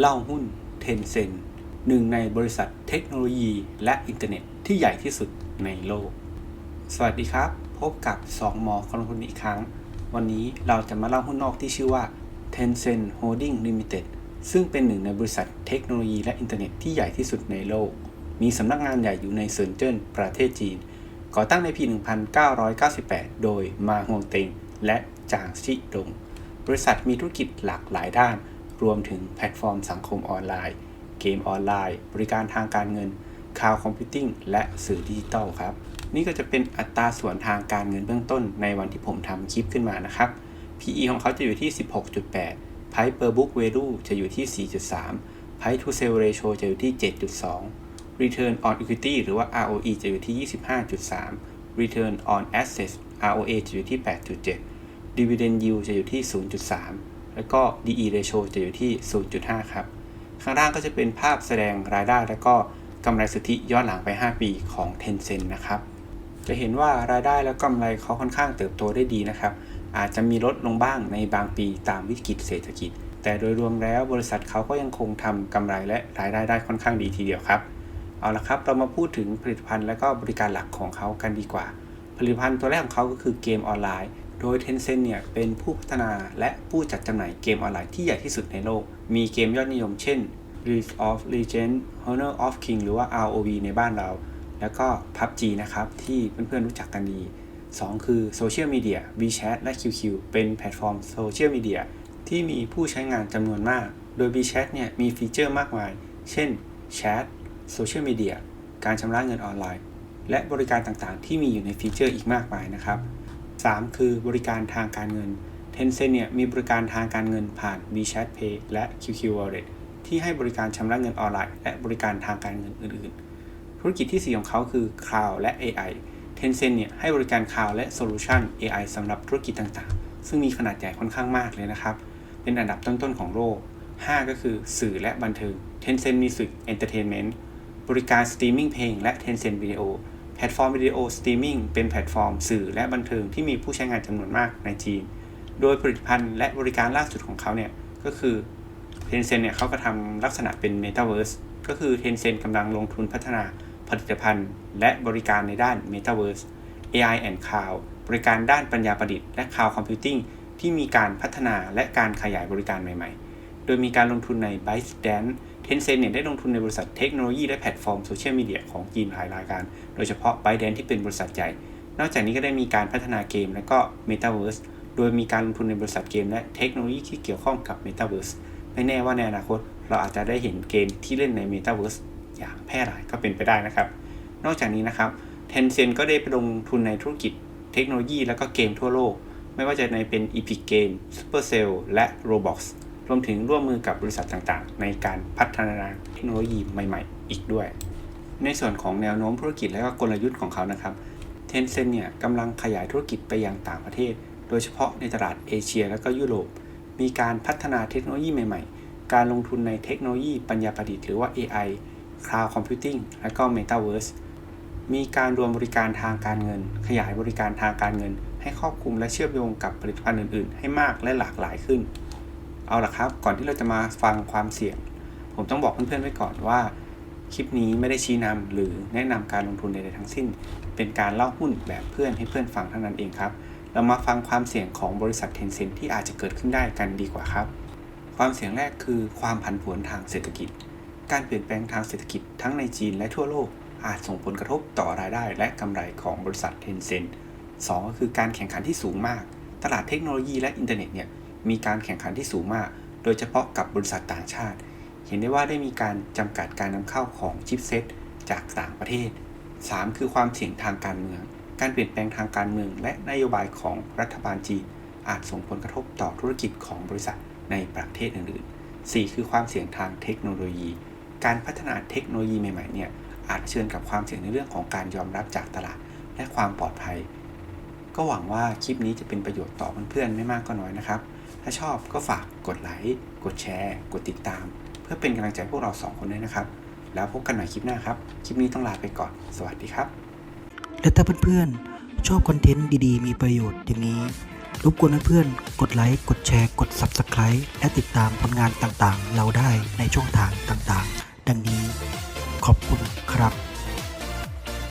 เล่าหุ้น Tencent หนึ่งในบริษัทเทคโนโลยีและอินเทอร์เน็ตที่ใหญ่ที่สุดในโลก สวัสดีครับ พบกับ 2 หมอคอนทุนอีกครั้ง วันนี้เราจะมาเล่าหุ้นนอกที่ชื่อว่า Tencent Holding Limited ซึ่งเป็นหนึ่งในบริษัทเทคโนโลยีและอินเทอร์เน็ตที่ใหญ่ที่สุดในโลก มีสำนักงานใหญ่อยู่ในเซินเจิ้นประเทศจีน ก่อตั้งในปี 1998 โดยมาฮวงเต็งและจางชิดง บริษัทมีธุรกิจหลากหลายด้าน รวมถึงแพลตฟอร์มสังคมออนไลน์ เกมออนไลน์ บริการทางการเงินคลาวด์คอมพิวติ้งและสื่อดิจิทัลครับ นี่ก็จะเป็นอัตราส่วนทางการเงินเบื้องต้นในวันที่ผมทำคลิปขึ้นมานะครับ PE ของเขาจะอยู่ที่ 16.8 Price per book value จะอยู่ที่ 4.3 Price to sale ratio จะอยู่ที่ 7.2 Return on equity หรือว่า ROE จะอยู่ที่ 25.3 Return on assets ROA จะอยู่ที่ 8.7 Dividend yield จะอยู่ที่ 0.3 แล้วก็ DE ratio จะอยู่ที่ 0.5 ครับ ข้างล่างก็จะเป็นภาพแสดงรายได้ และก็กำไรสุทธิย้อนหลังไป 5 ปีของ Tencent นะครับ จะเห็นว่ารายได้และกำไรเขาค่อนข้างเติบโตได้ดีนะครับ อาจจะมีลดลงบ้างในบางปีตามวิกฤตเศรษฐกิจ แต่โดยรวมแล้วบริษัทเขาก็ยังคงทำกำไรและรายได้ได้ค่อนข้างดีทีเดียวครับ เอาละครับ เรามาพูดถึงผลิตภัณฑ์และก็บริการหลักของเขากันดีกว่า ผลิตภัณฑ์ตัวแรกของเขาก็คือเกมออนไลน์ โดย Tencent เนี่ยเป็นผู้พัฒนาและผู้จัดจำหน่ายเกมออนไลน์ที่ใหญ่ที่สุดในโลก มีเกมยอดนิยมเช่น League of Legends Honor of King หรือว่า ROV ในบ้านเรา แล้วก็ PUBG นะครับ ที่เพื่อนๆรู้จักกันดี 2 คือโซเชียลมีเดีย WeChat และ QQ เป็นแพลตฟอร์มโซเชียลมีเดียที่มีผู้ใช้งานจำนวนมาก โดย WeChat เนี่ยมีฟีเจอร์มากมาย เช่นแชทโซเชียลมีเดียการชำระเงินออนไลน์ และบริการต่างๆ ที่มีอยู่ในฟีเจอร์อีกมากมายนะครับ 3 คือบริการทางการเงิน Tencent เนี่ยมีบริการทางการเงินผ่าน WeChat Pay และ QQ Wallet ที่ให้บริการชำระเงินออนไลน์ และบริการทางการเงินอื่น ๆ ธุรกิจที่ 4 ของเขาคือ Cloud และ AI Tencent เนี่ยให้บริการ Cloud และ Solution AI สำหรับธุรกิจต่าง ๆ ซึ่งมีขนาดใหญ่ค่อนข้างมากเลยนะครับ เป็นอันดับต้น ๆ ของโลก 5 ก็คือสื่อและบันเทิง Tencent Music Entertainment บริการสตรีมมิ่งเพลงและ Tencent Video แพลตฟอร์มวิดีโอสตรีมมิ่งเป็นแพลตฟอร์มสื่อและบันเทิงที่มีผู้ใช้งานจำนวนมากในจีน โดยผลิตภัณฑ์และบริการล่าสุดของเขาเนี่ย ก็คือ Tencent เนี่ยเขาก็ทำลักษณะเป็น Metaverse ก็คือ Tencent กำลังลงทุนพัฒนาผลิตภัณฑ์ และบริการในด้าน Metaverse AI and Cloud บริการด้านปัญญาประดิษฐ์และ Cloud Computing ที่มีการพัฒนาและการขยายบริการใหม่ ๆ โดยมีการลงทุนใน ByteDance Tencent เนี่ยได้ลงทุนในบริษัทเทคโนโลยีและแพลตฟอร์มโซเชียลมีเดียของจีนหลายรายการ โดยเฉพาะ ByteDance ที่เป็นบริษัทใหญ่ นอกจากนี้ก็ได้มีการพัฒนาเกมและก็ Metaverse โดยมีการลงทุนในบริษัทเกมและเทคโนโลยีที่เกี่ยวข้องกับ Metaverse ไม่แน่ว่าในอนาคต เราอาจจะได้เห็นเกมที่เล่นใน Metaverse อย่างแพร่หลายก็เป็นไปได้นะครับ นอกจากนี้นะครับ Tencent ก็ได้ไปลงทุนในธุรกิจเทคโนโลยีและก็เกมทั่วโลก ไม่ว่าจะในเป็น Epic Game Supercell และ Roblox รวมถึงร่วมมือกับบริษัทต่างๆ ในการพัฒนาเทคโนโลยีใหม่ๆ อีกด้วย ในส่วนของแนวโน้มธุรกิจและก็กลยุทธ์ของเขานะครับ Tencent เนี่ยกำลังขยายธุรกิจไปยังต่างประเทศ โดยเฉพาะในตลาดเอเชียและก็ยุโรป มีการพัฒนาเทคโนโลยีใหม่ๆ การลงทุนในเทคโนโลยีปัญญาประดิษฐ์หรือว่า AI Cloud Computing และก็ Metaverse มีการรวมบริการทางการเงิน ขยายบริการทางการเงิน ให้ครอบคลุมและเชื่อมโยงกับผลิตภัณฑ์อื่นๆ ให้มากและหลากหลายขึ้น เอาละครับ ก่อนที่เราจะมาฟังความเสี่ยง ผมต้องบอกเพื่อนๆไว้ก่อนว่า คลิปนี้ไม่ได้ชี้นำหรือแนะนำการลงทุนใดๆทั้งสิ้น เป็นการเล่าหุ้นแบบเพื่อนให้เพื่อนฟังเท่านั้นเองครับ เรามาฟังความเสี่ยงของบริษัท Tencent ที่อาจจะเกิดขึ้นได้กันดีกว่าครับ ความเสี่ยงแรกคือความผันผวนทางเศรษฐกิจ การเปลี่ยนแปลงทางเศรษฐกิจทั้งในจีนและทั่วโลกอาจส่งผลกระทบต่อรายได้และกำไรของบริษัท Tencent 2ก็คือการแข่งขันที่สูงมาก ตลาดเทคโนโลยีและอินเทอร์เน็ตเนี่ย มีการแข่งขันที่สูงมาก โดยเฉพาะกับบริษัทต่างชาติ เห็นได้ว่าได้มีการจำกัดการนำเข้าของชิปเซตจากต่างประเทศ 3 คือความเสี่ยงทางการเมือง การเปลี่ยนแปลงทางการเมือง และนโยบายของรัฐบาลจีน อาจส่งผลกระทบต่อธุรกิจของบริษัทในประเทศอื่นๆ 4 คือความเสี่ยงทางเทคโนโลยี การพัฒนาเทคโนโลยีใหม่ๆเนี่ยอาจเชิญกับความเสี่ยงในเรื่องของการยอมรับจากตลาด และความปลอดภัย ก็หวังว่าคลิปนี้จะเป็นประโยชน์ต่อเพื่อนๆไม่มากก็น้อยนะครับ ถ้าชอบก็ฝากกดไลค์ กดแชร์ กดติดตาม เพื่อเป็นกำลังใจพวกเราสองคนด้วยนะครับ แล้วพบกันใหม่คลิปหน้าครับ คลิปนี้ต้องลาไปก่อน สวัสดีครับ และถ้าเพื่อนๆ ชอบคอนเทนต์ดีๆ มีประโยชน์อย่างนี้ รบกวนเพื่อนๆ กดไลค์ กดแชร์ กด Subscribe และติดตามผลงานต่างๆ เราได้ในช่องทางต่างๆ ดังนี้ ขอบคุณครับ